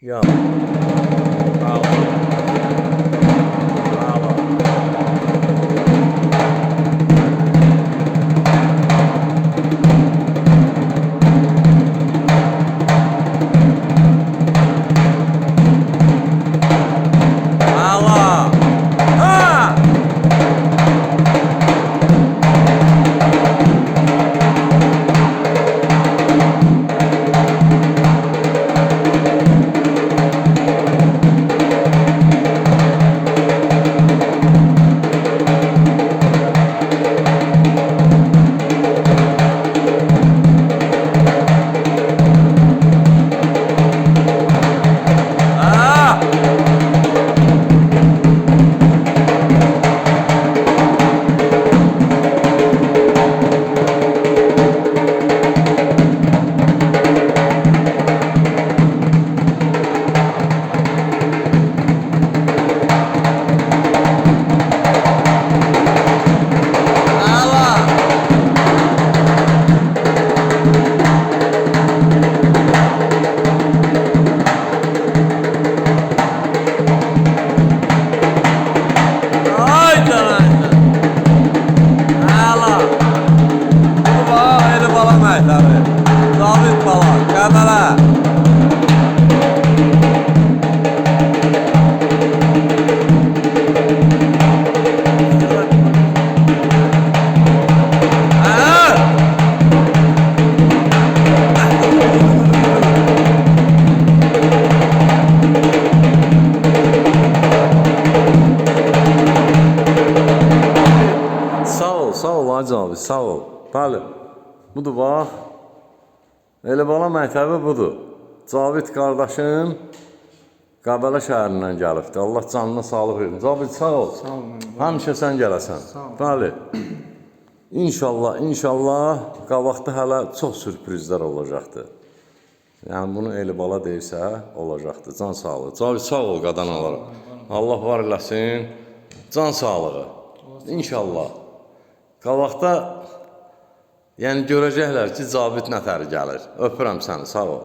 Yum. Sağ ol, ol Hacı abi, sağ ol. Bəli. Budur bax. Elə bala məktəbi budur. Cavid qardaşım Qəbələ şəhərindən gəlibdi. Allah canına sağlıq versin. Cavid sağ ol. Sağ olun. Həmişə sən gələsən. Ol. Bəli. İnşallah, inşallah qabaqda hələ çox sürprizlər olacaqdı. Yəni bunu eli bala deyirsə, olacaqdı. Can sağlığı. Cavid sağ ol qadan olaraq. Allah var eləsin. Can sağlığı. İnşallah. Qabaqda yəni görəcəklər ki, Cavid nətər gəlir. Öpürəm səni. Sağ ol.